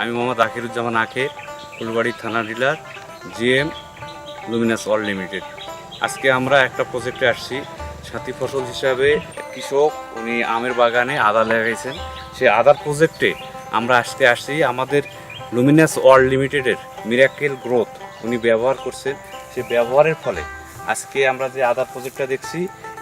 আমি মোহাম্মদ আখিরুজ্জামান আখে ফুলবাড়ি থানা dealer, GM, Luminous all limited. আজকে আমরা একটা প্রজেক্টে আসছি। সাথী ফসল হিসাবে কৃষক, উনি আমের বাগানে আদা লাগাইছেন। সেই আদার প্রজেক্টে আমরা আসতে আসছি। আমাদের লুমিনাস ওয়ার্ল্ড লিমিটেডের মিরাকেল গ্রোথ উনি ব্যবহার করছেন। সে ব্যবহারের ফলে আজকে আমরা যে আদার প্রজেক্টটা দেখছি,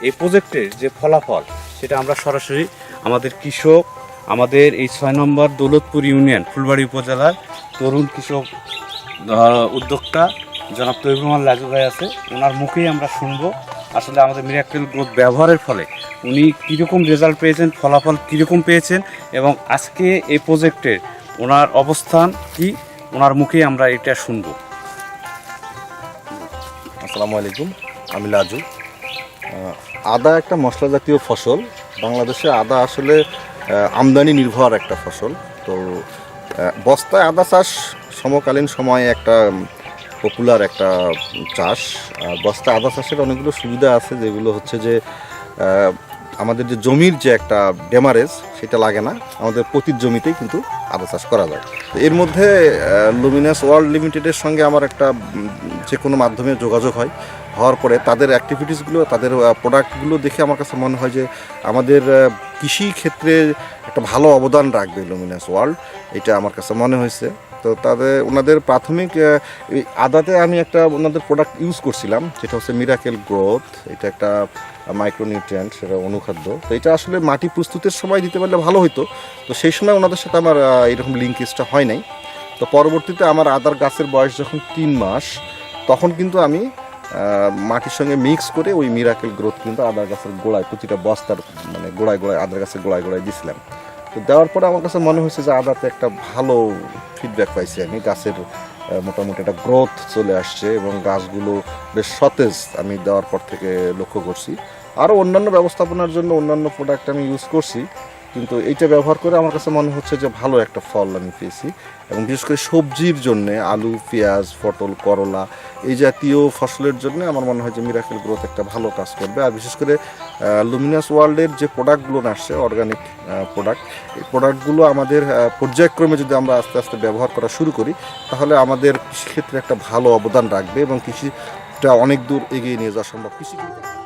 এই প্রজেক্টের যে ফলাফল, সেটা আমরা সরাসরি আমাদের কৃষক আমাদের এই ছয় নম্বর দৌলতপুর ইউনিয়ন, ফুলবাড়ি উপজেলার তরুণ কৃষক উদ্যোক্তা জনাব তৈব রহমান লাজু ভাই আছে। ওনার মুখেই আমরা শুনব আসলে আমাদের মিরাকেল গ্রোথ ব্যবহারের ফলে উনি কীরকম রেজাল্ট পেয়েছেন, ফলাফল কীরকম পেয়েছেন এবং আজকে এই প্রজেক্টে ওনার অবস্থান কি, ওনার মুখেই আমরা এটা শুনব। আসসালামু আলাইকুম, আমি লাজু। আদা একটা মশলা জাতীয় ফসল। বাংলাদেশে আদা আসলে আমদানি নির্ভর একটা ফসল। তো বস্তায় আদা চাষ সমকালীন সময়ে একটা পপুলার একটা চাষ। আর বস্তায় আদা চাষের অনেকগুলো সুবিধা আছে, যেগুলো হচ্ছে যে আমাদের যে জমির যে একটা ডেমারেজ, সেটা লাগে না। আমাদের প্রতি জমিতেই কিন্তু আদা চাষ করা যায়। এর মধ্যে লুমিনাস ওয়ার্ল্ড লিমিটেডের সঙ্গে আমার একটা যে কোনো মাধ্যমে যোগাযোগ হয়, হওয়ার পরে তাদের অ্যাক্টিভিটিসগুলো তাদের প্রোডাক্টগুলো দেখে আমার কাছে মনে হয় যে, আমাদের কৃষি ক্ষেত্রে একটা ভালো অবদান রাখবে লুমিনাস ওয়ার্ল্ড এটা আমার কাছে মনে হয়েছে। তো তাদের, ওনাদের প্রাথমিক আদাতে আমি একটা ওনাদের প্রোডাক্ট ইউজ করছিলাম যেটা হচ্ছে মিরাকেল গ্রোথ এটা একটা মাইক্রোনিউট্রিয়েন্ট সেটা অনুখাদ্য। তো এটা আসলে মাটি প্রস্তুতের সময় দিতে পারলে ভালো হতো তো সেই সময় ওনাদের সাথে আমার এরকম লিঙ্কেজটা হয় নাই। তো পরবর্তীতে আমার আদার গাছের বয়স যখন তিন মাস, তখন কিন্তু আমি মাটির সঙ্গে মিক্স করে ওই মিরাকেল গ্রোথ কিন্তু আদার গাছের গোড়ায়, প্রতিটা বস্তার মানে গোড়ায় গোড়ায়, আদার গাছের গোড়ায় গোড়ায় দিছিলাম। তো দেওয়ার পরে আমার কাছে মনে হয়েছে যে আদাতে একটা ভালো ফিডব্যাক পাইছি আমি। গাছের মোটামুটি একটা গ্রোথ চলে আসছে এবং গাছগুলো বেশ সতেজ আমি দেওয়ার পর থেকে লক্ষ্য করছি। আরও অন্যান্য ব্যবস্থাপনার জন্য অন্যান্য প্রোডাক্ট আমি ইউজ করছি। কিন্তু এইটা ব্যবহার করে আমার কাছে মনে হচ্ছে যে ভালো একটা ফল আমি পেয়েছি। এবং বিশেষ করে সবজির জন্যে, আলু, পেঁয়াজ, পটল, করলা, এই জাতীয় ফসলের জন্য আমার মনে হয় যে মিরাকেল গ্রোথ একটা ভালো কাজ করবে। আর বিশেষ করে লুমিনাস ওয়ার্ল্ডের যে প্রোডাক্টগুলো আসছে অর্গানিক প্রোডাক্ট এই প্রোডাক্টগুলো আমাদের পর্যায়ক্রমে যদি আমরা আস্তে আস্তে ব্যবহার করা শুরু করি, তাহলে আমাদের কৃষিক্ষেত্রে একটা ভালো অবদান রাখবে এবং কৃষিটা অনেক দূর এগিয়ে নিয়ে যাওয়া সম্ভব। কৃষি কিন্তু-